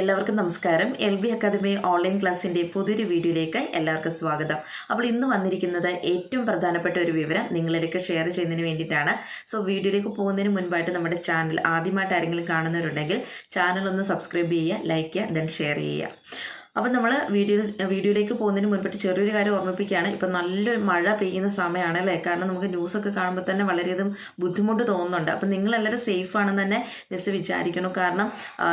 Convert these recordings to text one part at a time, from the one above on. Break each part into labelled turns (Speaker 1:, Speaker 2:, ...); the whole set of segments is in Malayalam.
Speaker 1: എല്ലാവർക്കും നമസ്കാരം. എൽ ബി അക്കാദമി ഓൺലൈൻ ക്ലാസ്സിന്റെ പുതിയൊരു വീഡിയോയിലേക്ക് എല്ലാവർക്കും സ്വാഗതം. അപ്പോൾ ഇന്ന് വന്നിരിക്കുന്നത് ഏറ്റവും പ്രധാനപ്പെട്ട ഒരു വിവരം നിങ്ങളിലേക്ക് ഷെയർ ചെയ്യുന്നതിന് വേണ്ടിയിട്ടാണ്. സോ വീഡിയോയിലേക്ക് പോകുന്നതിന് മുൻപായിട്ട് നമ്മുടെ ചാനൽ ആദ്യമായിട്ട് ആരെങ്കിലും കാണുന്നവരുണ്ടെങ്കിൽ ചാനൽ ഒന്ന് സബ്സ്ക്രൈബ് ചെയ്യുക ലൈക്ക് ചെയ്യുക ദെൻ ഷെയർ ചെയ്യുക. അപ്പം നമ്മൾ വീഡിയോ വീഡിയോയിലേക്ക് പോകുന്നതിന് മുൻപിട്ട് ചെറിയൊരു കാര്യം ഓർമ്മിപ്പിക്കുകയാണ്. ഇപ്പം നല്ലൊരു മഴ പെയ്യുന്ന സമയമാണ് അല്ലേ? കാരണം നമുക്ക് ന്യൂസൊക്കെ കാണുമ്പോൾ തന്നെ വളരെയധികം ബുദ്ധിമുട്ട് തോന്നുന്നുണ്ട്. അപ്പം നിങ്ങളെല്ലാവരും സേഫ് ആണെന്ന് തന്നെ മിസ് വിചാരിക്കണം കാരണം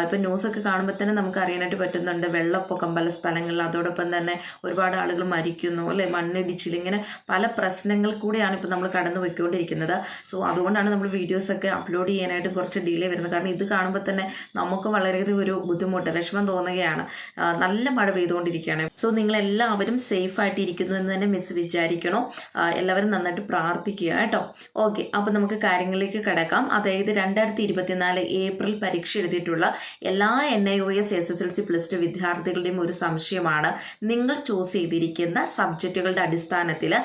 Speaker 1: ഇപ്പം ന്യൂസൊക്കെ കാണുമ്പോൾ തന്നെ നമുക്ക് അറിയാനായിട്ട് പറ്റുന്നുണ്ട്. വെള്ളപ്പൊക്കം പല സ്ഥലങ്ങളിൽ അതോടൊപ്പം തന്നെ ഒരുപാട് ആളുകൾ മരിക്കുന്നു അല്ലേ? മണ്ണിടിച്ചിൽ ഇങ്ങനെ പല പ്രശ്നങ്ങൾ കൂടെയാണ് ഇപ്പം നമ്മൾ കടന്നു പോയിക്കൊണ്ടിരിക്കുന്നത് സോ അതുകൊണ്ടാണ് നമ്മൾ വീഡിയോസൊക്കെ അപ്ലോഡ് ചെയ്യാനായിട്ട് കുറച്ച് ഡിലേ വരുന്നത്. കാരണം ഇത് കാണുമ്പോൾ തന്നെ നമുക്ക് വളരെയധികം ഒരു ബുദ്ധിമുട്ട് വിഷമം തോന്നുകയാണ്. ആ, നല്ല മഴ പെയ്തുകൊണ്ടിരിക്കുകയാണ്. സോ നിങ്ങളെല്ലാവരും സേഫ് ആയിട്ട് ഇരിക്കുന്നു എന്ന് തന്നെ മിസ് വിചാരിക്കണോ? എല്ലാവരും നന്നായിട്ട് പ്രാർത്ഥിക്കുക കേട്ടോ. ഓക്കെ അപ്പോൾ നമുക്ക് കാര്യങ്ങളിലേക്ക് കിടക്കാം. അതായത് രണ്ടായിരത്തി ഇരുപത്തിനാല് ഏപ്രിൽ പരീക്ഷ എഴുതിയിട്ടുള്ള എല്ലാ N I O S S S L C plus two വിദ്യാർത്ഥികളുടെയും ഒരു സംശയമാണ്. നിങ്ങൾ ചൂസ് ചെയ്തിരിക്കുന്ന സബ്ജക്റ്റുകളുടെ അടിസ്ഥാനത്തിൽ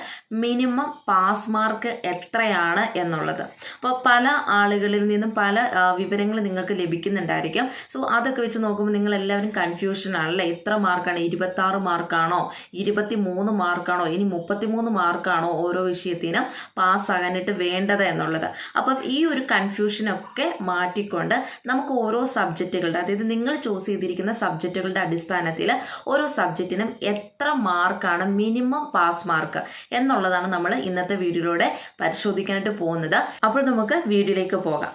Speaker 1: മിനിമം പാസ് മാർക്ക് എത്രയാണ് എന്നുള്ളത്. അപ്പോൾ പല ആളുകളിൽ നിന്നും പല വിവരങ്ങൾ നിങ്ങൾക്ക് ലഭിക്കുന്നുണ്ടായിരിക്കും. സോ അതൊക്കെ വെച്ച് നോക്കുമ്പോൾ നിങ്ങൾ എല്ലാവരും കൺഫ്യൂഷൻ ആണല്ലേ മാർക്കാണ്? ഇരുപത്തി ആറ് മാർക്കാണോ? ഇരുപത്തി മൂന്ന് മാർക്കാണോ? ഇനി മുപ്പത്തിമൂന്ന് മാർക്കാണോ ഓരോ വിഷയത്തിനും പാസ്സാകാനായിട്ട് വേണ്ടത് എന്നുള്ളത്. അപ്പം ഈ ഒരു കൺഫ്യൂഷനൊക്കെ മാറ്റിക്കൊണ്ട് നമുക്ക് ഓരോ സബ്ജക്റ്റുകളുടെ അതായത് നിങ്ങൾ ചൂസ് ചെയ്തിരിക്കുന്ന സബ്ജക്റ്റുകളുടെ അടിസ്ഥാനത്തിൽ ഓരോ സബ്ജക്റ്റിനും എത്ര മാർക്കാണ് മിനിമം പാസ് മാർക്ക് എന്നുള്ളതാണ് നമ്മൾ ഇന്നത്തെ വീഡിയോയിലൂടെ പരിശോധിക്കാനായിട്ട് പോകുന്നത്. അപ്പോൾ നമുക്ക് വീഡിയോയിലേക്ക് പോകാം.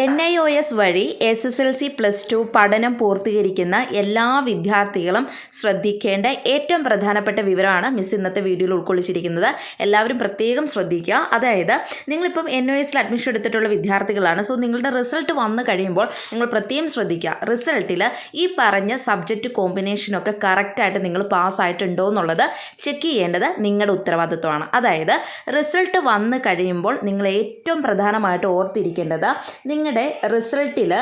Speaker 1: എൻ ഐ ഒ എസ് വഴി S S L C plus two പഠനം പൂർത്തീകരിക്കുന്ന എല്ലാ വിദ്യാർത്ഥികളും ശ്രദ്ധിക്കേണ്ട ഏറ്റവും പ്രധാനപ്പെട്ട വിവരമാണ് മിസ് ഇന്നത്തെ വീഡിയോയിൽ ഉൾക്കൊള്ളിച്ചിരിക്കുന്നത്. എല്ലാവരും പ്രത്യേകം ശ്രദ്ധിക്കുക. അതായത് നിങ്ങളിപ്പം എൻ ഒ എസിൽ അഡ്മിഷൻ എടുത്തിട്ടുള്ള വിദ്യാർത്ഥികളാണ്. സോ നിങ്ങളുടെ റിസൾട്ട് വന്നു കഴിയുമ്പോൾ നിങ്ങൾ പ്രത്യേകം ശ്രദ്ധിക്കുക. റിസൾട്ടിൽ ഈ പറഞ്ഞ സബ്ജക്റ്റ് കോമ്പിനേഷനൊക്കെ കറക്റ്റായിട്ട് നിങ്ങൾ പാസ്സായിട്ടുണ്ടോ എന്നുള്ളത് ചെക്ക് ചെയ്യേണ്ടത് നിങ്ങളുടെ ഉത്തരവാദിത്വമാണ്. അതായത് റിസൾട്ട് വന്നു കഴിയുമ്പോൾ നിങ്ങൾ ഏറ്റവും പ്രധാനമായിട്ട് ഓർത്തിരിക്കേണ്ടത് നിങ്ങളുടെ റിസൾട്ടിൽ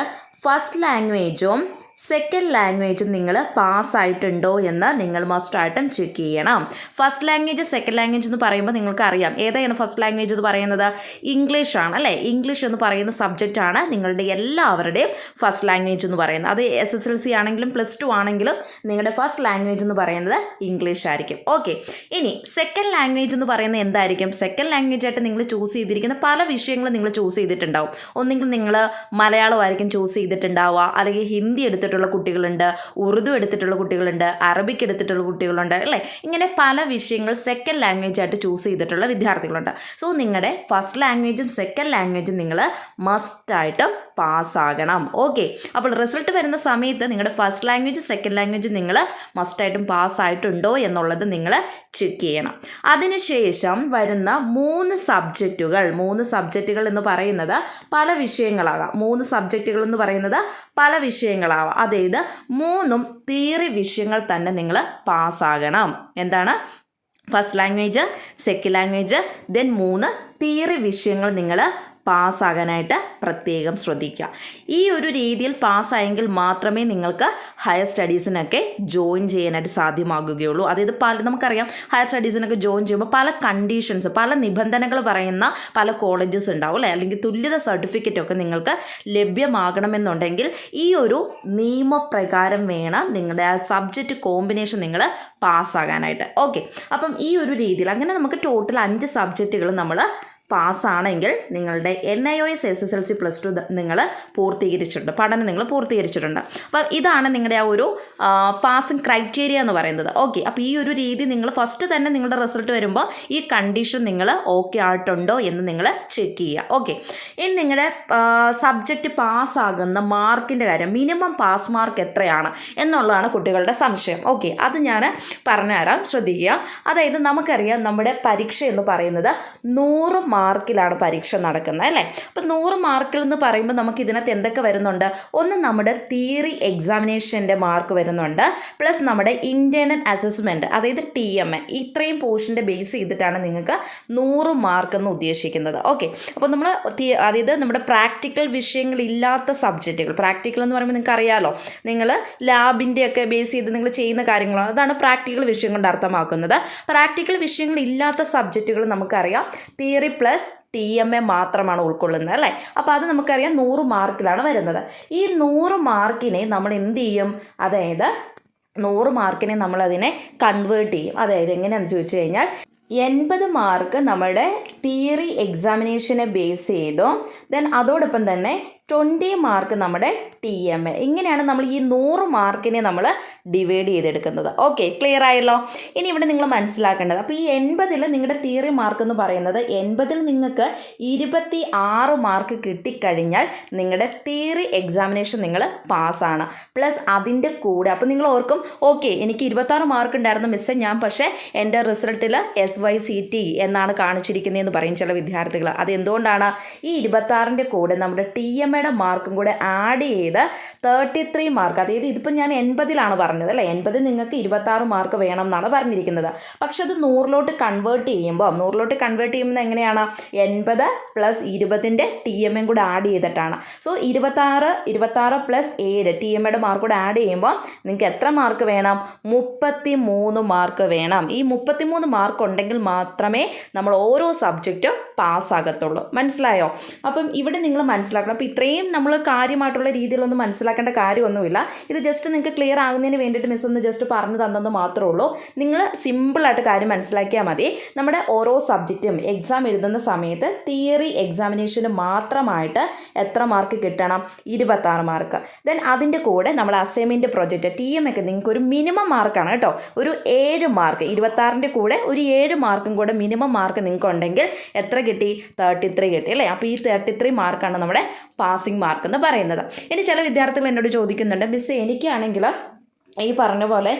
Speaker 1: ഫസ്റ്റ് ലാംഗ്വേജും സെക്കൻഡ് ലാംഗ്വേജ് നിങ്ങൾ പാസ്സായിട്ടുണ്ടോ എന്ന് നിങ്ങൾ മസ്റ്റായിട്ടും ചെക്ക് ചെയ്യണം. ഫസ്റ്റ് ലാംഗ്വേജ് സെക്കൻഡ് ലാംഗ്വേജ് എന്ന് പറയുമ്പോൾ നിങ്ങൾക്ക് അറിയാം ഏതാണ് ഫസ്റ്റ് ലാംഗ്വേജ് എന്ന് പറയുന്നത്? ഇംഗ്ലീഷ് ആണ് അല്ലേ? ഇംഗ്ലീഷ് എന്ന് പറയുന്ന സബ്ജക്റ്റ് ആണ് നിങ്ങളുടെ എല്ലാവരുടെയും ഫസ്റ്റ് ലാംഗ്വേജ് എന്ന് പറയുന്നത്. അത് എസ് എസ് എൽ സി ആണെങ്കിലും പ്ലസ് ടു ആണെങ്കിലും നിങ്ങളുടെ ഫസ്റ്റ് ലാംഗ്വേജ് എന്ന് പറയുന്നത് ഇംഗ്ലീഷ് ആയിരിക്കും. ഓക്കെ ഇനി സെക്കൻഡ് ലാംഗ്വേജ് എന്ന് പറയുന്നത് എന്തായിരിക്കും? സെക്കൻഡ് ലാംഗ്വേജ് ആയിട്ട് നിങ്ങൾ ചൂസ് ചെയ്തിരിക്കുന്ന പല വിഷയങ്ങളും നിങ്ങൾ ചൂസ് ചെയ്തിട്ടുണ്ടാവും. ഒന്നെങ്കിൽ നിങ്ങൾ മലയാളമായിരിക്കും ചൂസ് ചെയ്തിട്ടുണ്ടാവുക. അല്ലെങ്കിൽ ഹിന്ദി എടുത്തിട്ടുള്ള കുട്ടികളുണ്ട് ഉറുദു എടുത്തിട്ടുള്ള കുട്ടികളുണ്ട് അറബിക് എടുത്തിട്ടുള്ള കുട്ടികളുണ്ട് അല്ലേ? ഇങ്ങനെ പല വിഷയങ്ങൾ സെക്കൻഡ് ലാംഗ്വേജ് ആയിട്ട് ചൂസ് ചെയ്തിട്ടുള്ള വിദ്യാർത്ഥികളുണ്ട്. സോ നിങ്ങളുടെ ഫസ്റ്റ് ലാംഗ്വേജും സെക്കൻഡ് ലാംഗ്വേജും നിങ്ങൾ മസ്റ്റായിട്ടും പാസ്സാകണം ഓക്കെ അപ്പോൾ റിസൾട്ട് വരുന്ന സമയത്ത് നിങ്ങളുടെ ഫസ്റ്റ് ലാംഗ്വേജ് സെക്കൻഡ് ലാംഗ്വേജ് നിങ്ങൾ മസ്റ്റായിട്ടും പാസ്സായിട്ടുണ്ടോ എന്നുള്ളത് നിങ്ങൾ ചെക്ക് ചെയ്യണം. അതിനുശേഷം വരുന്ന മൂന്ന് സബ്ജക്റ്റുകൾ മൂന്ന് സബ്ജക്റ്റുകൾ എന്ന് പറയുന്നത് പല വിഷയങ്ങളാകാം. മൂന്ന് സബ്ജക്റ്റുകൾ എന്ന് പറയുന്നത് പല വിഷയങ്ങളാവാം. അതായത് മൂന്നും തിയറി വിഷയങ്ങൾ തന്നെ നിങ്ങൾ പാസ്സാകണം എന്താണ്? First language second language then മൂന്ന് തിയറി വിഷയങ്ങൾ നിങ്ങൾ പാസ്സാകാനായിട്ട് പ്രത്യേകം ശ്രദ്ധിക്കുക. ഈ ഒരു രീതിയിൽ പാസ്സായെങ്കിൽ മാത്രമേ നിങ്ങൾക്ക് ഹയർ സ്റ്റഡീസിനൊക്കെ ജോയിൻ ചെയ്യാനായിട്ട് സാധ്യമാകുകയുള്ളൂ. അതായത് പല നമുക്കറിയാം ഹയർ സ്റ്റഡീസിനൊക്കെ ജോയിൻ ചെയ്യുമ്പോൾ പല കണ്ടീഷൻസ് പല നിബന്ധനകൾ പറയുന്ന പല കോളേജസ് ഉണ്ടാവും അല്ലേ? അല്ലെങ്കിൽ തുല്യത സർട്ടിഫിക്കറ്റ് ഒക്കെ നിങ്ങൾക്ക് ലഭ്യമാകണമെന്നുണ്ടെങ്കിൽ ഈ ഒരു നിയമപ്രകാരം വേണം നിങ്ങളുടെ ആ സബ്ജക്റ്റ് കോമ്പിനേഷൻ നിങ്ങൾ പാസ്സാകാനായിട്ട്. ഓക്കെ അപ്പം ഈ ഒരു രീതിയിൽ അങ്ങനെ നമുക്ക് ടോട്ടൽ അഞ്ച് സബ്ജക്റ്റുകൾ നമ്മൾ പാസ്സാണെങ്കിൽ നിങ്ങളുടെ N I O S S S L C plus two നിങ്ങൾ പൂർത്തീകരിച്ചിട്ടുണ്ട്. പഠനം നിങ്ങൾ പൂർത്തീകരിച്ചിട്ടുണ്ട്. അപ്പം ഇതാണ് നിങ്ങളുടെ ആ ഒരു പാസിംഗ് ക്രൈറ്റീരിയ എന്ന് പറയുന്നത്. ഓക്കെ അപ്പോൾ ഈ ഒരു രീതി നിങ്ങൾ ഫസ്റ്റ് തന്നെ നിങ്ങളുടെ റിസൾട്ട് വരുമ്പോൾ ഈ കണ്ടീഷൻ നിങ്ങൾ ഓക്കെ ആയിട്ടുണ്ടോ എന്ന് നിങ്ങൾ ചെക്ക് ചെയ്യുക. ഓക്കെ ഇനി നിങ്ങളുടെ സബ്ജക്റ്റ് പാസ്സാകുന്ന മാർക്കിന്റെ കാര്യം മിനിമം പാസ് മാർക്ക് എത്രയാണ് എന്നുള്ളതാണ് കുട്ടികളുടെ സംശയം. ഓക്കെ അത് ഞാൻ പറഞ്ഞുതരാം. ശ്രദ്ധിക്കുക. അതായത് നമുക്കറിയാം നമ്മുടെ പരീക്ഷ എന്ന് പറയുന്നത് നൂറ് മാർക്കിലാണ് പരീക്ഷ നടക്കുന്നത് അല്ലേ? അപ്പം നൂറ് മാർക്കിൽ എന്ന് പറയുമ്പോൾ നമുക്ക് ഇതിനകത്ത് എന്തൊക്കെ വരുന്നുണ്ട്? ഒന്ന് നമ്മുടെ തിയറി എക്സാമിനേഷന്റെ മാർക്ക് വരുന്നുണ്ട് പ്ലസ് നമ്മുടെ ഇന്റേർണൽ അസസ്മെന്റ് അതായത് ടി എം എ. ഇത്രയും പോർഷന്റെ ബേസ് ചെയ്തിട്ടാണ് നിങ്ങൾക്ക് നൂറ് മാർക്ക് എന്ന് ഉദ്ദേശിക്കുന്നത്. ഓക്കെ. അപ്പോൾ നമ്മൾ അതായത് നമ്മുടെ പ്രാക്ടിക്കൽ വിഷയങ്ങളില്ലാത്ത സബ്ജക്റ്റുകൾ പ്രാക്ടിക്കൽ എന്ന് പറയുമ്പോൾ നിങ്ങൾക്ക് അറിയാലോ നിങ്ങൾ ലാബിന്റെ ഒക്കെ ബേസ് ചെയ്ത് നിങ്ങൾ ചെയ്യുന്ന കാര്യങ്ങളാണ് അതാണ് പ്രാക്ടിക്കൽ വിഷയം കൊണ്ട് അർത്ഥമാക്കുന്നത്. പ്രാക്ടിക്കൽ വിഷയങ്ങളില്ലാത്ത സബ്ജക്റ്റുകൾ നമുക്കറിയാം. Theory plus T M A മാത്രമാണ് ഉൾക്കൊള്ളുന്നത് അല്ലേ? അപ്പോൾ അത് നമുക്കറിയാം നൂറ് മാർക്കിലാണ് വരുന്നത്. ഈ നൂറ് മാർക്കിനെ നമ്മൾ എന്ത് ചെയ്യും? അതായത് നൂറ് മാർക്കിനെ നമ്മളതിനെ കൺവേർട്ട് ചെയ്യും. അതായത് എങ്ങനെയാണെന്ന് ചോദിച്ചു കഴിഞ്ഞാൽ എൺപത് മാർക്ക് നമ്മുടെ തിയറി എക്സാമിനേഷനെ ബേസ് ചെയ്തു. ദെൻ അതോടൊപ്പം തന്നെ ട്വന്റി മാർക്ക് നമ്മുടെ ടി എം എ ഇങ്ങനെയാണ് നമ്മൾ ഈ നൂറ് മാർക്കിനെ നമ്മൾ ഡിവൈഡ് ചെയ്തെടുക്കുന്നത്. ഓക്കെ ക്ലിയർ ആയല്ലോ? ഇനി ഇവിടെ നിങ്ങൾ മനസ്സിലാക്കേണ്ടത് അപ്പോൾ ഈ എൺപതിൽ നിങ്ങളുടെ തിയറി മാർക്ക് എന്ന് പറയുന്നത് എൺപതിൽ നിങ്ങൾക്ക് ഇരുപത്തി ആറ് മാർക്ക് കിട്ടിക്കഴിഞ്ഞാൽ നിങ്ങളുടെ തിയറി എക്സാമിനേഷൻ നിങ്ങൾ പാസ്സാണ്. പ്ലസ് അതിന്റെ കൂടെ അപ്പോൾ നിങ്ങൾ ഓർക്കും ഓക്കെ എനിക്ക് ഇരുപത്താറ് മാർക്ക് ഉണ്ടായിരുന്നു മിസ്സേ ഞാൻ പക്ഷേ എന്റെ റിസൾട്ടിൽ എസ് വൈ സി ടി എന്നാണ് കാണിച്ചിരിക്കുന്നതെന്ന് പറയും ചില വിദ്യാർത്ഥികൾ അത് എന്തുകൊണ്ടാണ് ഈ ഇരുപത്താറിന്റെ കൂടെ നമ്മുടെ ടി എം എയുടെ മാർക്കും കൂടെ ആഡ് ചെയ്ത് തേർട്ടി ത്രീ മാർക്ക് അതായത് ഇതിപ്പോൾ ഞാൻ എൺപതിലാണ് പറഞ്ഞത് അല്ലേ? എൺപതിൽ നിങ്ങൾക്ക് ഇരുപത്താറ് മാർക്ക് വേണം എന്നാണ് പറഞ്ഞിരിക്കുന്നത്. പക്ഷെ അത് നൂറിലോട്ട് കൺവേർട്ട് ചെയ്യുമ്പോൾ നൂറിലോട്ട് കൺവേർട്ട് ചെയ്യുമ്പോൾ എങ്ങനെയാണ്? എൺപത് പ്ലസ് ഇരുപതിന്റെ ടി എം എം കൂടെ ആഡ് ചെയ്തിട്ടാണ്. സോ ഇരുപത്താറ് ഇരുപത്താറ് പ്ലസ് ഏഴ് ടി എം എയുടെ മാർക്ക് കൂടെ ആഡ് ചെയ്യുമ്പോൾ നിങ്ങൾക്ക് എത്ര മാർക്ക് വേണം? മുപ്പത്തി മൂന്ന് മാർക്ക് വേണം. ഈ മുപ്പത്തി മൂന്ന് മാർക്ക് ഉണ്ടെങ്കിൽ മാത്രമേ നമ്മൾ ഓരോ സബ്ജക്റ്റും പാസ്സാകത്തുള്ളൂ മനസ്സിലായോ? അപ്പം ഇവിടെ നിങ്ങൾ മനസ്സിലാക്കണം. അപ്പോൾ ഇത്രയും നമ്മൾ കാര്യമായിട്ടുള്ള രീതിയിലൊന്നും മനസ്സിലാക്കേണ്ട കാര്യമൊന്നുമില്ല. ഇത് ജസ്റ്റ് നിങ്ങൾക്ക് ക്ലിയർ ആകുന്നതിന് വേണ്ടിയിട്ട് മിസ് ഒന്ന് ജസ്റ്റ് പറഞ്ഞു തന്നെന്ന് മാത്രമേ ഉള്ളൂ. നിങ്ങൾ സിമ്പിളായിട്ട് കാര്യം മനസ്സിലാക്കിയാൽ മതി. നമ്മുടെ ഓരോ സബ്ജക്റ്റും എക്സാം എഴുതുന്ന സമയത്ത് തിയറി എക്സാമിനേഷന് മാത്രമായിട്ട് എത്ര മാർക്ക് കിട്ടണം? ഇരുപത്താറ് മാർക്ക് ദെൻ അതിന്റെ കൂടെ നമ്മുടെ അസൈൻമെന്റ് പ്രൊജക്റ്റ് ടി എം ഒക്കെ നിങ്ങൾക്ക് ഒരു മിനിമം മാർക്കാണ് കേട്ടോ. ഒരു ഏഴ് മാർക്ക് ഇരുപത്താറിന്റെ കൂടെ ഒരു ഏഴ് മാർക്കും കൂടെ മിനിമം മാർക്ക് നിങ്ങൾക്ക് ഉണ്ടെങ്കിൽ എത്ര കിട്ടി? തേർട്ടി ത്രീ കിട്ടി അല്ലേ? അപ്പോൾ ഈ തേർട്ടി ത്രീ മാർക്കാണ് നമ്മുടെ പാസിംഗ് മാർക്ക് എന്ന് പറയുന്നത്. ഇനി ചില വിദ്യാർത്ഥികൾ എന്നോട് ചോദിക്കുന്നുണ്ട് മിസ് എനിക്കാണെങ്കിൽ ഈ പറഞ്ഞ പോലെ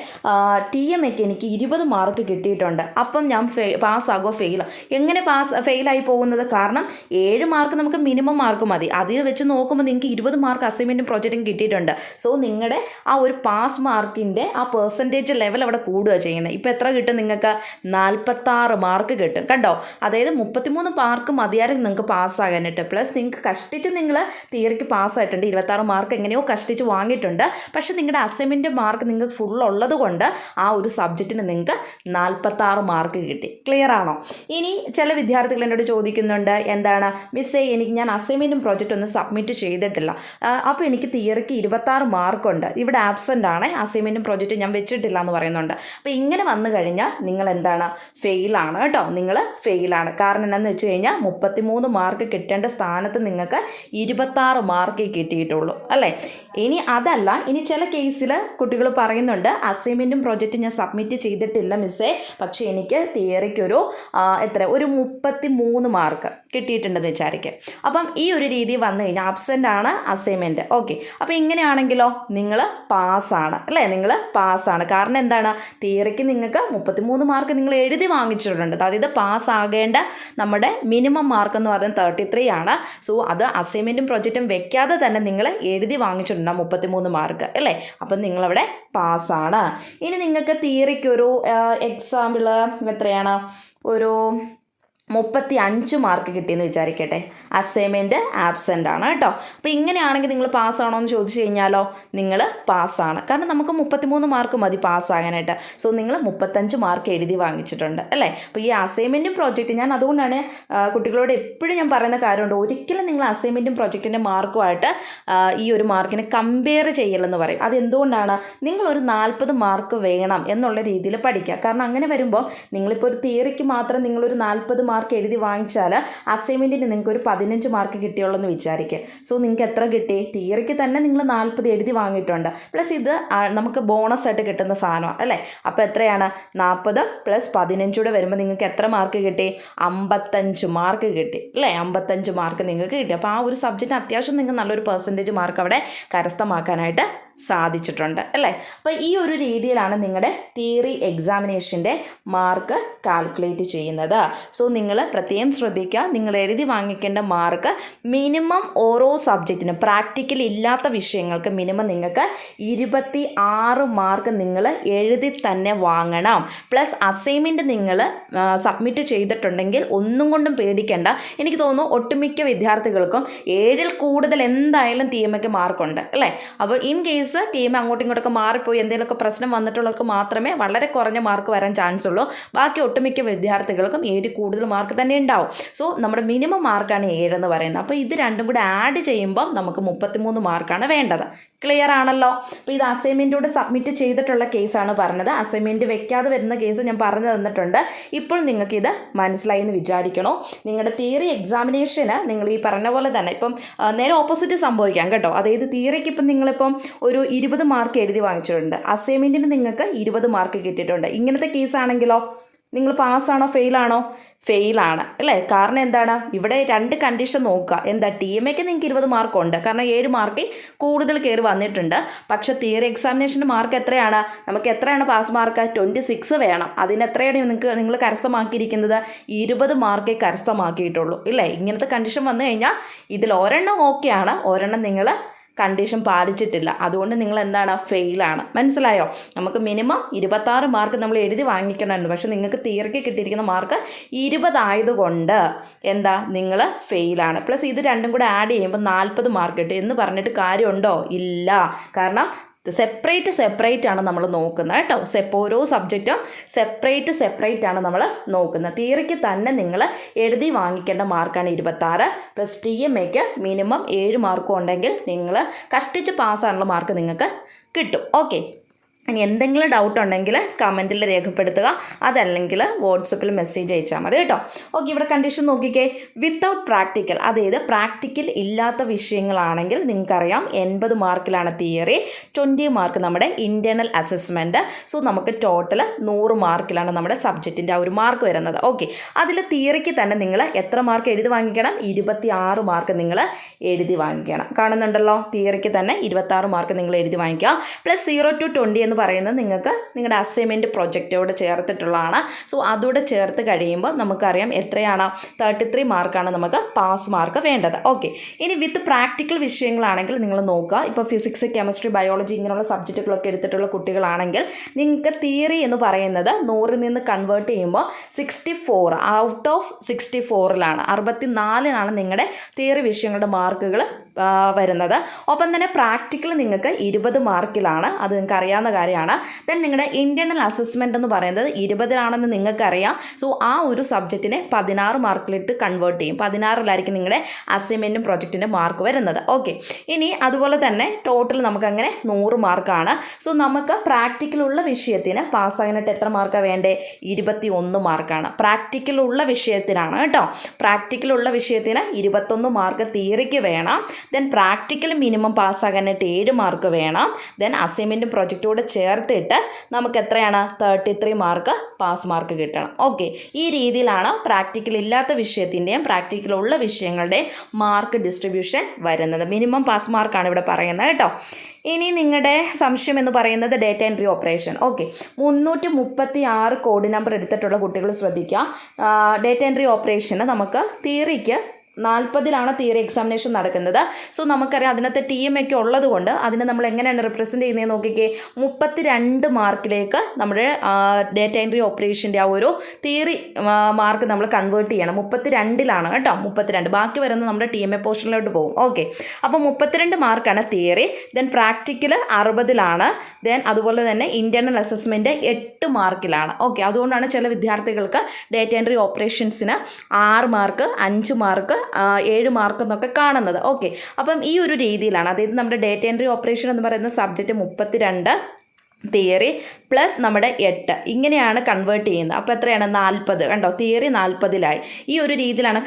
Speaker 1: ടി എം എക്ക് എനിക്ക് ഇരുപത് മാർക്ക് കിട്ടിയിട്ടുണ്ട്. അപ്പം ഞാൻ ഫെ പാസ്സാകോ ഫെയിലോ എങ്ങനെ പാസ് ഫെയിലായി പോകുന്നത്? കാരണം ഏഴ് മാർക്ക് നമുക്ക് മിനിമം മാർക്ക് മതി. അതിൽ വെച്ച് നോക്കുമ്പോൾ നിങ്ങൾക്ക് ഇരുപത് മാർക്ക് അസൈൻമെന്റും പ്രോജക്റ്റും കിട്ടിയിട്ടുണ്ട്. സോ നിങ്ങളുടെ ആ ഒരു പാസ് മാർക്കിന്റെ ആ പെർസെന്റേജ് ലെവൽ അവിടെ കൂടുക ചെയ്യുന്നത്. ഇപ്പോൾ എത്ര കിട്ടും നിങ്ങൾക്ക്? നാൽപ്പത്താറ് മാർക്ക് കിട്ടും. കണ്ടോ? അതായത് മുപ്പത്തിമൂന്ന് മാർക്ക് മതിയായിരുന്നു നിങ്ങൾക്ക് പാസ്സാകാനായിട്ട് പ്ലസ് നിങ്ങൾക്ക് കഷ്ടിച്ച് നിങ്ങൾ തിയറിക്ക് പാസ്സായിട്ടുണ്ട് ഇരുപത്താറ് മാർക്ക് എങ്ങനെയോ കഷ്ടിച്ച് വാങ്ങിയിട്ടുണ്ട്. പക്ഷേ നിങ്ങളുടെ അസൈൻമെന്റ് മാർക്ക് നിങ്ങൾക്ക് ഫുൾ ഉള്ളത് കൊണ്ട് ആ ഒരു സബ്ജക്റ്റിന് നിങ്ങൾക്ക് നാൽപ്പത്താറ് മാർക്ക് കിട്ടി. ക്ലിയർ ആണോ? ഇനി ചില വിദ്യാർത്ഥികൾ എന്നോട് ചോദിക്കുന്നുണ്ട് എന്താണ്? മിസ്സേ എനിക്ക് ഞാൻ അസൈൻമെന്റും പ്രോജക്റ്റ് ഒന്നും സബ്മിറ്റ് ചെയ്തിട്ടില്ല. അപ്പോൾ എനിക്ക് തിയറിക്ക് ഇരുപത്താറ് മാർക്കുണ്ട് ഇവിടെ ആബ്സെന്റ് ആണ് അസൈൻമെന്റും പ്രോജക്റ്റ് ഞാൻ വെച്ചിട്ടില്ല എന്ന് പറയുന്നുണ്ട്. അപ്പോൾ ഇങ്ങനെ വന്നു കഴിഞ്ഞാൽ നിങ്ങൾ എന്താണ്? ഫെയിലാണ് കേട്ടോ. നിങ്ങൾ ഫെയിലാണ് കാരണം എന്താണെന്ന് വെച്ച് കഴിഞ്ഞാൽ മുപ്പത്തിമൂന്ന് മാർക്ക് കിട്ടേണ്ട സ്ഥാനത്ത് നിങ്ങൾക്ക് ഇരുപത്താറ് മാർക്കേ കിട്ടിയിട്ടുള്ളൂ. അല്ലേ? ഇനി അതല്ല ഇനി ചില കേസിൽ കുട്ടികൾ പറയുന്നുണ്ട് അസൈൻമെന്റും പ്രോജക്റ്റും ഞാൻ സബ്മിറ്റ് ചെയ്തിട്ടില്ല മിസ്സേ. പക്ഷേ എനിക്ക് തിയറിക്കൊരു എത്ര ഒരു മുപ്പത്തി മൂന്ന് മാർക്ക് കിട്ടിയിട്ടുണ്ടെന്ന് വിചാരിക്കുക അപ്പം ഈ ഒരു രീതി വന്നു കഴിഞ്ഞാൽ ആബ്സെന്റ് ആണ് അസൈൻമെന്റ് ഓക്കെ അപ്പോൾ ഇങ്ങനെയാണെങ്കിലോ നിങ്ങൾ പാസ്സാണ് അല്ലേ? നിങ്ങൾ പാസ്സാണ് കാരണം എന്താണ്? തിയറിക്ക് നിങ്ങൾക്ക് മുപ്പത്തി മൂന്ന് മാർക്ക് നിങ്ങൾ എഴുതി വാങ്ങിച്ചിട്ടുണ്ട്. അതായത് പാസ്സാകേണ്ട നമ്മുടെ മിനിമം മാർക്ക് എന്ന് പറയുന്നത് തേർട്ടി ത്രീ ആണ്. സോ അത് അസൈൻമെന്റും പ്രോജക്റ്റും വെക്കാതെ തന്നെ നിങ്ങൾ എഴുതി വാങ്ങിച്ചിട്ടുണ്ട്. മുപ്പത്തി മൂന്ന് മാർക്ക് അല്ലേ? അപ്പം നിങ്ങളവിടെ പാസ്സാണ്. ഇനി നിങ്ങൾക്ക് തിയറിക്കൊരു എക്സാമ്പിൾ എത്രയാണ്? ഒരു മുപ്പത്തി അഞ്ച് മാർക്ക് കിട്ടിയെന്ന് വിചാരിക്കട്ടെ. അസൈൻമെന്റ് ആബ്സെന്റ് ആണ് കേട്ടോ. അപ്പോൾ ഇങ്ങനെയാണെങ്കിൽ നിങ്ങൾ പാസ്സാണോ എന്ന് ചോദിച്ചു കഴിഞ്ഞാലോ നിങ്ങൾ പാസ്സാണ് കാരണം നമുക്ക് മുപ്പത്തിമൂന്ന് മാർക്ക് മതി പാസ്സാകാനായിട്ട് സോ നിങ്ങൾ മുപ്പത്തഞ്ച് മാർക്ക് എഴുതി വാങ്ങിച്ചിട്ടുണ്ട് അല്ലേ? അപ്പോൾ ഈ അസൈൻമെന്റും പ്രോജക്റ്റ് ഞാൻ അതുകൊണ്ടാണ് കുട്ടികളോട് എപ്പോഴും ഞാൻ പറയുന്ന കാര്യമുണ്ട്. ഒരിക്കലും നിങ്ങൾ അസൈൻമെന്റും പ്രോജക്റ്റിന്റെ മാർക്കുമായിട്ട് ഈ ഒരു മാർക്കിനെ കമ്പയർ ചെയ്യലെന്ന് പറയും. അതെന്തുകൊണ്ടാണ്? നിങ്ങളൊരു നാൽപ്പത് മാർക്ക് വേണം എന്നുള്ള രീതിയിൽ പഠിക്കുക. കാരണം അങ്ങനെ വരുമ്പോൾ നിങ്ങളിപ്പോൾ ഒരു തിയറിക്ക് മാത്രം നിങ്ങളൊരു നാൽപ്പത് മാർക്ക് എഴുതി വാങ്ങിച്ചാൽ അസൈൻമെന്റിന് നിങ്ങൾക്ക് ഒരു പതിനഞ്ച് മാർക്ക് കിട്ടിയുള്ളൂ എന്ന് വിചാരിക്കുക സോ നിങ്ങൾക്ക് എത്ര കിട്ടി? തിയറിക്ക് തന്നെ നിങ്ങൾ നാൽപ്പത് എഴുതി വാങ്ങിയിട്ടുണ്ട്. പ്ലസ് ഇത് നമുക്ക് ബോണസ് ആയിട്ട് കിട്ടുന്ന സാധനമാണ് അല്ലേ? അപ്പോൾ എത്രയാണ്? നാൽപ്പത് പ്ലസ് പതിനഞ്ചൂടെ വരുമ്പോൾ നിങ്ങൾക്ക് എത്ര മാർക്ക് കിട്ടി? അമ്പത്തഞ്ച് മാർക്ക് കിട്ടി അല്ലേ? അമ്പത്തഞ്ച് മാർക്ക് നിങ്ങൾക്ക് കിട്ടി. അപ്പോൾ ആ ഒരു സബ്ജക്റ്റിന് അത്യാവശ്യം നിങ്ങൾക്ക് നല്ലൊരു പെർസെന്റേജ് മാർക്ക് അവിടെ കരസ്ഥമാക്കാനായിട്ട് സാധിച്ചിട്ടുണ്ട് അല്ലേ? അപ്പോൾ ഈ ഒരു രീതിയിലാണ് നിങ്ങളുടെ തിയറി എക്സാമിനേഷന്റെ മാർക്ക് കാൽക്കുലേറ്റ് ചെയ്യുന്നത്. സോ നിങ്ങൾ പ്രത്യേകം ശ്രദ്ധിക്കുക നിങ്ങൾ എഴുതി വാങ്ങിക്കേണ്ട മാർക്ക് മിനിമം ഓരോ സബ്ജക്റ്റിനും പ്രാക്ടിക്കൽ ഇല്ലാത്ത വിഷയങ്ങൾക്ക് മിനിമം നിങ്ങൾക്ക് ഇരുപത്തി ആറ് മാർക്ക് നിങ്ങൾ എഴുതി തന്നെ വാങ്ങണം. പ്ലസ് അസൈൻമെന്റ് നിങ്ങൾ സബ്മിറ്റ് ചെയ്തിട്ടുണ്ടെങ്കിൽ ഒന്നും കൊണ്ടും പേടിക്കേണ്ട. എനിക്ക് തോന്നുന്നു ഒട്ടുമിക്ക വിദ്യാർത്ഥികൾക്കും ഏഴിൽ കൂടുതൽ എന്തായാലും ടി മാർക്കുണ്ട് അല്ലേ? അപ്പോൾ ഇൻ കേസ് ടി ടീം അങ്ങോട്ടും ഇങ്ങോട്ടൊക്കെ മാറിപ്പോയി. എന്തെങ്കിലുമൊക്കെ പ്രശ്നം വന്നിട്ടുള്ളവർക്ക് മാത്രമേ വളരെ കുറഞ്ഞ മാർക്ക് വരാൻ ചാൻസ് ഉള്ളൂ. ബാക്കി ഒട്ടുമിക്ക വിദ്യാർത്ഥികൾക്കും ഏഴ് കൂടുതൽ മാർക്ക് തന്നെ ഉണ്ടാവും. സോ നമ്മുടെ മിനിമം മാർക്കാണ് ഏഴെന്ന് പറയുന്നത്. അപ്പോൾ ഇത് രണ്ടും കൂടെ ആഡ് ചെയ്യുമ്പം നമുക്ക് മുപ്പത്തിമൂന്ന് മാർക്കാണ് വേണ്ടത്. ക്ലിയർ ആണല്ലോ. അപ്പോൾ ഇത് അസൈൻമെന്റോട് സബ്മിറ്റ് ചെയ്തിട്ടുള്ള കേസാണ് പറഞ്ഞത്. അസൈൻമെന്റ് വെക്കാതെ വരുന്ന കേസ് ഞാൻ പറഞ്ഞു തന്നിട്ടുണ്ട്. ഇപ്പോൾ നിങ്ങൾക്ക് മനസ്സിലായി എന്ന് വിചാരിക്കണോ? നിങ്ങളുടെ തിയറി എക്സാമിനേഷന് നിങ്ങൾ ഈ പറഞ്ഞ പോലെ തന്നെ ഇപ്പം നേരെ ഓപ്പോസിറ്റ് സംഭവിക്കാം കേട്ടോ. അതായത് തിയറിക്ക് ഇപ്പം നിങ്ങളിപ്പം ഒരു ഇരുപത് മാർക്ക് എഴുതി വാങ്ങിച്ചിട്ടുണ്ട്. അസൈൻമെന്റിന് നിങ്ങൾക്ക് ഇരുപത് മാർക്ക് കിട്ടിയിട്ടുണ്ട്. ഇങ്ങനത്തെ കേസാണെങ്കിലോ നിങ്ങൾ പാസ്സാണോ ഫെയിലാണോ ഫെയിലാണ്. അല്ലേ? കാരണം എന്താണ്? ഇവിടെ രണ്ട് കണ്ടീഷൻ നോക്കുക. എന്താ? ടി എം എക്ക് നിങ്ങൾക്ക് ഇരുപത് മാർക്കുണ്ട് കാരണം ഏഴ് മാർക്കിൽ കൂടുതൽ കയറി വന്നിട്ടുണ്ട്. പക്ഷേ തിയറി എക്സാമിനേഷന്റെ മാർക്ക് എത്രയാണ്? നമുക്ക് എത്രയാണ് പാസ് മാർക്ക് ട്വന്റി സിക്സ് വേണം. അതിന് എത്രയാണ് നിങ്ങൾക്ക് നിങ്ങൾ കരസ്ഥമാക്കിയിരിക്കുന്നത്? ഇരുപത് മാർക്കേ കരസ്ഥമാക്കിയിട്ടുള്ളൂ. ഇല്ലേ? ഇങ്ങനത്തെ കണ്ടീഷൻ വന്നു കഴിഞ്ഞാൽ ഇതിൽ ഒരെണ്ണം ഓക്കെയാണ് ഒരെണ്ണം നിങ്ങൾ കണ്ടീഷൻ പാലിച്ചിട്ടില്ല. അതുകൊണ്ട് നിങ്ങൾ എന്താണ് ഫെയിലാണ് മനസ്സിലായോ? നമുക്ക് മിനിമം ഇരുപത്താറ് മാർക്ക് നമ്മൾ എഴുതി വാങ്ങിക്കണമായിരുന്നു. പക്ഷെ നിങ്ങൾക്ക് തീർക്കി കിട്ടിയിരിക്കുന്ന മാർക്ക് ഇരുപതായതുകൊണ്ട് എന്താ? നിങ്ങൾ ഫെയിലാണ് പ്ലസ് ഇത് രണ്ടും കൂടെ ആഡ് ചെയ്യുമ്പോൾ നാൽപ്പത് മാർക്ക് കിട്ടും എന്ന് പറഞ്ഞിട്ട് കാര്യമുണ്ടോ? ഇല്ല. കാരണം സെപ്പറേറ്റ് സെപ്പറേറ്റ് ആണ് നമ്മൾ നോക്കുന്നത് കേട്ടോ. സെപ്പ് ഓരോ സബ്ജക്റ്റും സെപ്പറേറ്റ് സെപ്പറേറ്റ് ആണ് നമ്മൾ നോക്കുന്നത്. തിയറിക്ക് തന്നെ നിങ്ങൾ എഴുതി വാങ്ങിക്കേണ്ട മാർക്കാണ് ഇരുപത്താറ്. പ്ലസ് ടി എം എക്ക് മിനിമം ഏഴ് മാർക്കും ഉണ്ടെങ്കിൽ നിങ്ങൾ കഷ്ടിച്ച് പാസ്സാനുള്ള മാർക്ക് നിങ്ങൾക്ക് കിട്ടും. ഓക്കെ ഇനി എന്തെങ്കിലും ഡൗട്ട് ഉണ്ടെങ്കിൽ കമന്റിൽ രേഖപ്പെടുത്തുക. അതല്ലെങ്കിൽ വാട്സപ്പിൽ മെസ്സേജ് അയച്ചാൽ മതി കേട്ടോ. ഓക്കെ ഇവിടെ കണ്ടീഷൻ നോക്കിക്കേ. വിത്തൗട്ട് പ്രാക്ടിക്കൽ അതായത് പ്രാക്ടിക്കൽ ഇല്ലാത്ത വിഷയങ്ങളാണെങ്കിൽ നിങ്ങൾക്കറിയാം എൺപത് മാർക്കിലാണ് തിയറി ട്വന്റി മാർക്ക് നമ്മുടെ ഇന്റേർണൽ അസസ്മെന്റ് സോ നമുക്ക് ടോട്ടൽ നൂറ് മാർക്കിലാണ് നമ്മുടെ സബ്ജക്റ്റിന്റെ ആ ഒരു മാർക്ക് വരുന്നത്. ഓക്കെ അതിൽ തിയറിക്ക് തന്നെ നിങ്ങൾ എത്ര മാർക്ക് എഴുതി വാങ്ങിക്കണം? ഇരുപത്തി ആറ് മാർക്ക് നിങ്ങൾ എഴുതി വാങ്ങിക്കണം. കാണുന്നുണ്ടല്ലോ? തിയറിക്ക് തന്നെ ഇരുപത്താറ് മാർക്ക് നിങ്ങൾ എഴുതി വാങ്ങിക്കുക. പ്ലസ് സീറോ ടു ട്വന്റി എന്ന് പറയുന്നത് നിങ്ങൾക്ക് നിങ്ങളുടെ അസൈൻമെന്റ് പ്രൊജക്റ്റോട് ചേർത്തിട്ടുള്ളതാണ്. സോ അതോടെ ചേർത്ത് കഴിയുമ്പോൾ നമുക്കറിയാം എത്രയാണ് തേർട്ടി ത്രീ മാർക്കാണ് നമുക്ക് പാസ് മാർക്ക് വേണ്ടത്. ഓക്കെ ഇനി വിത്ത് പ്രാക്ടിക്കൽ വിഷയങ്ങളാണെങ്കിൽ നിങ്ങൾ നോക്കുക. ഇപ്പോൾ ഫിസിക്സ് കെമിസ്ട്രി ബയോളജി ഇങ്ങനെയുള്ള സബ്ജക്റ്റുകളൊക്കെ എടുത്തിട്ടുള്ള കുട്ടികളാണെങ്കിൽ നിങ്ങൾക്ക് തിയറി എന്ന് പറയുന്നത് നൂറിൽ നിന്ന് കൺവേർട്ട് ചെയ്യുമ്പോൾ sixty four out of sixty ഫോറിലാണ് അറുപത്തി നാലിനാണ് നിങ്ങളുടെ തിയറി വിഷയങ്ങളുടെ മാർക്കുകൾ വരുന്നത്. ഒപ്പം തന്നെ പ്രാക്ടിക്കൽ നിങ്ങൾക്ക് ഇരുപത് മാർക്കിലാണ്. അത് നിങ്ങൾക്ക് അറിയാവുന്ന കാര്യമാണ്. ദെൻ നിങ്ങളുടെ ഇന്റേർണൽ അസസ്മെന്റ് എന്ന് പറയുന്നത് ഇരുപതിലാണെന്ന് നിങ്ങൾക്കറിയാം. സോ ആ ഒരു സബ്ജക്റ്റിനെ പതിനാറ് മാർക്കിലിട്ട് കൺവേർട്ട് ചെയ്യും. പതിനാറിലായിരിക്കും നിങ്ങളുടെ അസൈൻമെന്റും പ്രൊജക്റ്റിന്റെ മാർക്ക് വരുന്നത്. ഓക്കെ ഇനി അതുപോലെ തന്നെ ടോട്ടൽ നമുക്കങ്ങനെ നൂറ് മാർക്കാണ്. സോ നമുക്ക് പ്രാക്ടിക്കലുള്ള വിഷയത്തിന് പാസ്സാകാനായിട്ട് എത്ര മാർക്കാണ് വേണ്ടത് ഇരുപത്തി ഒന്ന് മാർക്കാണ്. പ്രാക്ടിക്കലുള്ള വിഷയത്തിനാണ് കേട്ടോ. പ്രാക്ടിക്കലുള്ള വിഷയത്തിന് ഇരുപത്തൊന്ന് മാർക്ക് തിയറിക്ക് വേണം. ദെൻ പ്രാക്ടിക്കൽ മിനിമം പാസ്സാകാനായിട്ട് ഏഴ് മാർക്ക് വേണം. ദെൻ അസൈൻമെന്റും പ്രൊജക്റ്റോട് ചേർത്തിട്ട് നമുക്ക് എത്രയാണ്? Thirty three mark pass mark കിട്ടണം. ഓക്കെ ഈ രീതിയിലാണ് പ്രാക്ടിക്കൽ ഇല്ലാത്ത വിഷയത്തിന്റെയും പ്രാക്ടിക്കൽ ഉള്ള വിഷയങ്ങളുടെയും മാർക്ക് ഡിസ്ട്രിബ്യൂഷൻ വരുന്നത്. മിനിമം പാസ് മാർക്കാണ് ഇവിടെ പറയുന്നത് കേട്ടോ. ഇനി നിങ്ങളുടെ സംശയം എന്ന് പറയുന്നത് ഡേറ്റ എൻട്രി ഓപ്പറേഷൻ ഓക്കെ മുന്നൂറ്റി മുപ്പത്തി ആറ് കോഡ് നമ്പർ എടുത്തിട്ടുള്ള കുട്ടികൾ ശ്രദ്ധിക്കുക. ഡേറ്റ എൻട്രി ഓപ്പറേഷന് നമുക്ക് തിയറിക്ക് നാൽപ്പതിലാണ് തിയറി എക്സാമിനേഷൻ നടക്കുന്നത്. സോ നമുക്കറിയാം അതിനകത്ത് ടി എം ഒക്കെ ഉള്ളത് കൊണ്ട് അതിനെ നമ്മൾ എങ്ങനെയാണ് റിപ്രസെന്റ് ചെയ്യുന്നത് നോക്കിക്കേ. മുപ്പത്തി രണ്ട് മാർക്കിലേക്ക് നമ്മുടെ ഡേറ്റ എൻട്രി ഓപ്പറേഷന്റെ ആ ഒരു തിയറി മാർക്ക് നമ്മൾ കൺവേർട്ട് ചെയ്യണം. മുപ്പത്തി രണ്ടിലാണ് കേട്ടോ. മുപ്പത്തിരണ്ട്. ബാക്കി വരുന്നത് നമ്മുടെ ടി എം എ പോർഷനിലോട്ട് പോകും. ഓക്കെ അപ്പോൾ മുപ്പത്തിരണ്ട് മാർക്കാണ് തിയറി ദെൻ പ്രാക്ടിക്കൽ അറുപതിലാണ്. ദെൻ അതുപോലെ തന്നെ ഇന്റേർണൽ അസസ്മെന്റ് എട്ട് മാർക്കിലാണ്. ഓക്കെ അതുകൊണ്ടാണ് ചില വിദ്യാർത്ഥികൾക്ക് ഡേറ്റ എൻട്രി ഓപ്പറേഷൻസിന് ആറ് മാർക്ക് അഞ്ച് മാർക്ക് ഏഴ് മാർക്ക് എന്നൊക്കെ കാണുന്നത്. ഓക്കെ അപ്പം ഈ ഒരു രീതിയിലാണ് അതായത് നമ്മുടെ ഡേറ്റ എൻട്രി ഓപ്പറേഷൻ എന്ന് പറയുന്ന സബ്ജക്റ്റ് മുപ്പത്തിരണ്ട് തിയറി പ്ലസ് നമ്മുടെ എട്ട്. ഇങ്ങനെയാണ് കൺവേർട്ട് ചെയ്യുന്നത്. അപ്പോൾ എത്രയാണ്? നാൽപ്പത്. കണ്ടോ? തിയറി നാൽപ്പതിലായി. ഈ ഒരു രീതിയിലാണ്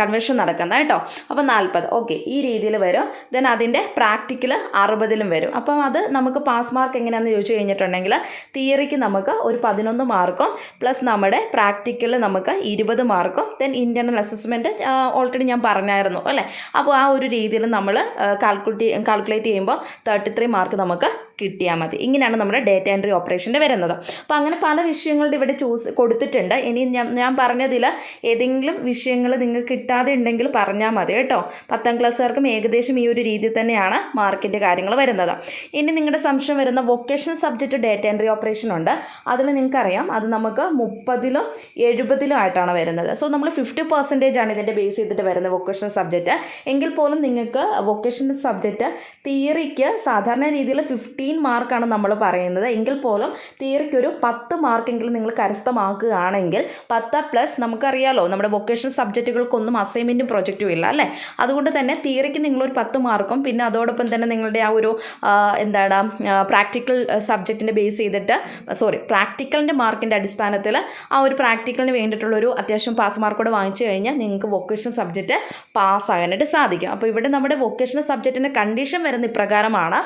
Speaker 1: കൺവേർഷൻ നടക്കുന്നത് കേട്ടോ. അപ്പോൾ നാൽപ്പത്. ഓക്കെ ഈ രീതിയിൽ വരും. ദെൻ അതിന്റെ പ്രാക്ടിക്കൽ അറുപതിലും വരും. അപ്പം അത് നമുക്ക് പാസ് മാർക്ക് എങ്ങനെയാണെന്ന് ചോദിച്ചു കഴിഞ്ഞിട്ടുണ്ടെങ്കിൽ തിയറിക്ക് നമുക്ക് ഒരു പതിനൊന്ന് മാർക്കും പ്ലസ് നമ്മുടെ പ്രാക്ടിക്കൽ നമുക്ക് ഇരുപത് മാർക്കും ദെൻ ഇന്റേർണൽ അസസ്മെന്റ് ഓൾറെഡി ഞാൻ പറഞ്ഞായിരുന്നു അല്ലേ? അപ്പോൾ ആ ഒരു രീതിയിൽ നമ്മൾ കാൽക്കുലേറ്റ് കാൽക്കുലേറ്റ് ചെയ്യുമ്പോൾ തേർട്ടി ത്രീ മാർക്ക് നമുക്ക് കിട്ടിയാൽ മതി. ഇങ്ങനെയാണ് നമ്മുടെ ഡേറ്റ എൻട്രി ഓപ്പറേഷന്റെ വരുന്നത്. അപ്പോൾ അങ്ങനെ പല വിഷയങ്ങളുടെ ഇവിടെ ചൂസ് കൊടുത്തിട്ടുണ്ട്. ഇനി ഞാൻ ഞാൻ പറഞ്ഞതിൽ ഏതെങ്കിലും വിഷയങ്ങൾ നിങ്ങൾക്ക് കിട്ടാതെ ഉണ്ടെങ്കിൽ പറഞ്ഞാൽ മതി കേട്ടോ. പത്താം ക്ലാസ്സുകാർക്കും ഏകദേശം ഈ ഒരു രീതിയിൽ തന്നെയാണ് മാർക്കിന്റെ കാര്യങ്ങൾ വരുന്നത്. ഇനി നിങ്ങളുടെ സംശയം വരുന്ന vocation subject data entry operation ഉണ്ട്. അതിൽ നിങ്ങൾക്കറിയാം അത് നമുക്ക് മുപ്പതിലും എഴുപതിലും ആയിട്ടാണ് വരുന്നത്. സോ നമ്മൾ ഫിഫ്റ്റി പെർസെന്റേജ് ആണ് ഇതിന്റെ ബേസ് ചെയ്തിട്ട് വരുന്നത് വൊക്കേഷൻ സബ്ജക്റ്റ്. എങ്കിൽ പോലും നിങ്ങൾക്ക് വൊക്കേഷണൽ സബ്ജക്റ്റ് തിയറിക്ക് സാധാരണ രീതിയിൽ ഫിഫ്റ്റീൻ മാർക്കാണ് നമ്മൾ പറയുന്നത്. എങ്കിൽ പോലും തിയറിക്ക് ഒരു പത്ത് മാർക്കെങ്കിലും നിങ്ങൾ കരസ്ഥമാക്കുകയാണെങ്കിൽ പത്ത് പ്ലസ് നമുക്കറിയാലോ നമ്മുടെ വൊക്കേഷണൽ സബ്ജക്റ്റുകൾക്കൊന്നും അസൈൻമെന്റും പ്രൊജക്റ്റും ഇല്ല അല്ലേ? അതുകൊണ്ട് തന്നെ തിയറിക്ക് നിങ്ങളൊരു പത്ത് മാർക്കും പിന്നെ അതോടൊപ്പം തന്നെ നിങ്ങളുടെ ആ ഒരു എന്താണ് പ്രാക്ടിക്കൽ സബ്ജക്റ്റിന്റെ ബേസ് ചെയ്തിട്ട് സോറി പ്രാക്ടിക്കലിന്റെ മാർക്കിന്റെ അടിസ്ഥാനത്തിൽ ആ ഒരു പ്രാക്ടിക്കലിന് വേണ്ടിയിട്ടുള്ളൊരു അത്യാവശ്യം പാസ് മാർക്കോടെ വാങ്ങിച്ചു കഴിഞ്ഞാൽ നിങ്ങൾക്ക് വൊക്കേഷൻ സബ്ജക്റ്റ് പാസ്സാകാനായിട്ട് സാധിക്കും. അപ്പോൾ ഇവിടെ നമ്മുടെ വൊക്കേഷണൽ സബ്ജക്റ്റിന്റെ കണ്ടീഷൻ വരുന്ന ഇപ്രകാരമാണ്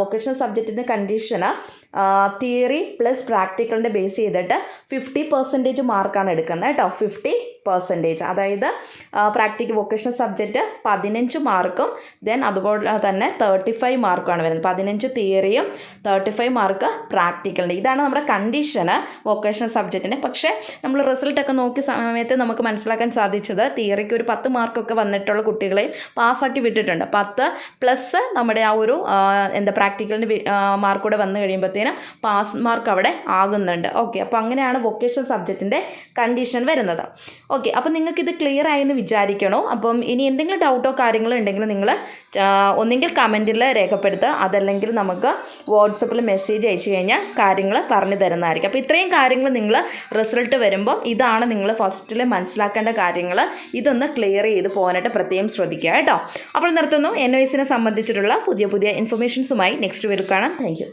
Speaker 1: വൊക്കേഷണൽ സബ്ജക്റ്റിന്റെ കണ്ടീഷന് തിയറി പ്ലസ് പ്രാക്ടിക്കലിന്റെ ബേസ് ചെയ്തിട്ട് ഫിഫ്റ്റി പെർസെന്റേജ് മാർക്കാണ് എടുക്കുന്നത് കേട്ടോ. ഫിഫ്റ്റി പെർസെന്റേജ് അതായത് പ്രാക്ടിക്കൽ വൊക്കേഷണൽ സബ്ജക്റ്റ് പതിനഞ്ച് മാർക്കും ദെൻ അതുപോലെ തന്നെ തേർട്ടി ഫൈവ് മാർക്കുമാണ് വരുന്നത്. പതിനഞ്ച് തിയറിയും തേർട്ടി ഫൈവ് മാർക്ക് പ്രാക്ടിക്കലിന്റെ ഇതാണ് നമ്മുടെ കണ്ടീഷന് വൊക്കേഷണൽ സബ്ജക്റ്റിന് പക്ഷേ നമ്മൾ റിസൾട്ടൊക്കെ നോക്കിയ സമയത്ത് നമുക്ക് മനസ്സിലാക്കാൻ സാധിച്ചത് തിയറിക്ക് ഒരു പത്ത് മാർക്കൊക്കെ വന്നിട്ടുള്ള കുട്ടികളെ പാസ്സാക്കി വിട്ടിട്ടുണ്ട്. പത്ത് പ്ലസ് നമ്മുടെ ആ ഒരു എന്താ പ്രാക്ടിക്കലിന്റെ മാർക്ക് കൂടെ വന്നു കഴിയുമ്പോഴത്തേനും പാസ് മാർക്ക് അവിടെ ആകുന്നുണ്ട്. ഓക്കെ അപ്പോൾ അങ്ങനെയാണ് വൊക്കേഷണൽ സബ്ജക്റ്റിന്റെ കണ്ടീഷൻ വരുന്നത്. ഓക്കെ അപ്പോൾ നിങ്ങൾക്ക് ഇത് ക്ലിയർ ആയെന്ന് വിചാരിക്കണോ? അപ്പം ഇനി എന്തെങ്കിലും ഡൗട്ടോ കാര്യങ്ങളോ ഉണ്ടെങ്കിൽ നിങ്ങൾ ഒന്നെങ്കിൽ കമന്റിൽ രേഖപ്പെടുത്തുക. അതല്ലെങ്കിൽ നമുക്ക് വാട്സപ്പിൽ മെസ്സേജ് അയച്ചു കഴിഞ്ഞാൽ കാര്യങ്ങൾ പറഞ്ഞു തരുന്നതായിരിക്കും. അപ്പോൾ ഇത്രയും കാര്യങ്ങൾ നിങ്ങൾ റിസൾട്ട് വരുമ്പോൾ ഇതാണ് നിങ്ങൾ ഫസ്റ്റിൽ മനസ്സിലാക്കേണ്ട കാര്യങ്ങൾ. ഇതൊന്ന് ക്ലിയർ ചെയ്ത് പോകാനായിട്ട് പ്രത്യേകം ശ്രദ്ധിക്കുക കേട്ടോ. അപ്പോൾ നിർത്തുന്നു. എൻ ഒ എസിനെ സംബന്ധിച്ചിട്ടുള്ള പുതിയ പുതിയ ഇൻഫർമേഷൻസുമായി നെക്സ്റ്റ് വീഡിയോ കാണാം. താങ്ക്